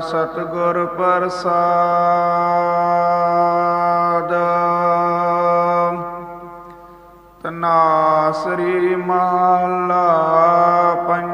ਸਤਿਗੁਰ ਪ੍ਰਸਾਦ। ਤਨਾਸਰੀ ਮਹਲਾ ਪੰਜਵਾਂ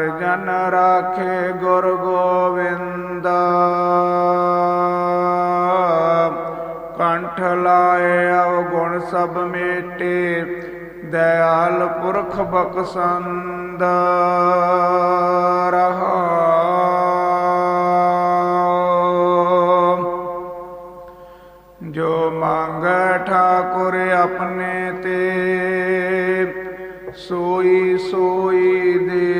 ਹਰ ਜਨ ਰਾਖੇ ਗੁਰ ਗੋਵਿੰਦ। ਕੰਠ ਲਾਏ ਅਵਗੁਣ ਸਭ ਮੇਟੇ, ਦਇਆਲ ਪੁਰਖ ਬਖਸ਼ੰਦ। ਰਹਾ। ਜੋ ਮੰਗ ਠਾਕੁਰ ਆਪਣੇ ਤੇ, ਸੋਈ ਸੋਈ ਦੇ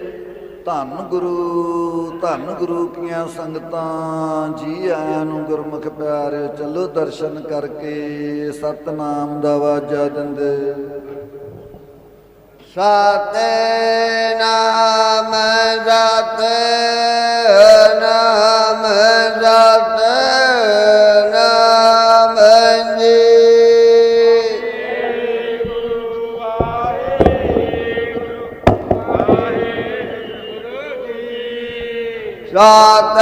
ਧੰਨ ਗੁਰੂ ਧੰਨ ਗੁਰੂ ਕੀਆਂ ਸੰਗਤਾਂ ਜੀ ਆਇਆਂ ਨੂੰ ਗੁਰਮੁਖ ਪਿਆਰਿਓ ਚੱਲੋ ਦਰਸ਼ਨ ਕਰਕੇ ਸਤਨਾਮ ਦਾ ਵਾਜਾ ਦਿੰਦੇ। ਸਤਨਾਮ ਸਤਨਾਮ ਸਤਨਾਮ ਸਤਨਾਮ